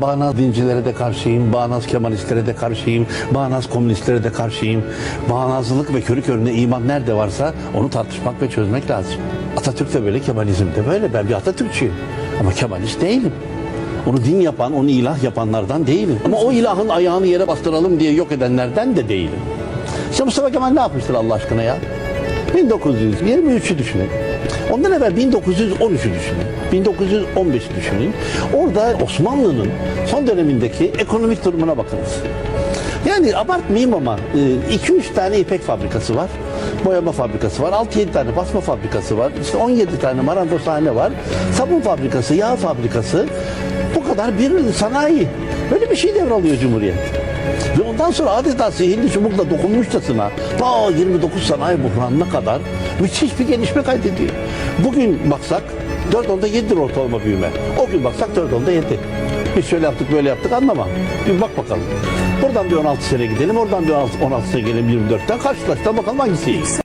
Bağnaz dincilere de karşıyım, bağnaz kemalistlere de karşıyım, bağnaz komünistlere de karşıyım. Bağnazlılık ve körü körüne iman nerede varsa onu tartışmak ve çözmek lazım. Atatürk de böyle, Kemalizm de böyle. Ben bir Atatürkçüyüm ama Kemalist değilim. Onu din yapan, onu ilah yapanlardan değilim. Ama o ilahın ayağını yere bastıralım diye yok edenlerden de değilim. İşte Mustafa Kemal ne yapmıştır Allah aşkına ya? 1923'ü düşünün. Ondan evvel 1913'ü düşünün. 1915'i düşünün. Orada Osmanlı'nın son dönemindeki ekonomik durumuna bakınız. Yani abartmayayım ama 2-3 tane ipek fabrikası var. Boyama fabrikası var. 6-7 tane basma fabrikası var. İşte 17 tane marangozhane var. Sabun fabrikası, yağ fabrikası. Bu kadar bir sanayi. Böyle bir şey devralıyor Cumhuriyet. Ve ondan sonra adeta sihirli çubukla dokunmuşçasına ta 29 sanayi buhranına kadar müthiş bir gelişme kaydediyor. Bugün baksak 4 onda 7'dir ortalama büyüme. O gün baksak 4 onda 7. Biz şöyle yaptık böyle yaptık anlama. Bir bak bakalım. Buradan bir 16 sene gidelim, oradan bir 16 sene gelelim 24'ten karşılaştıralım bakalım hangisi.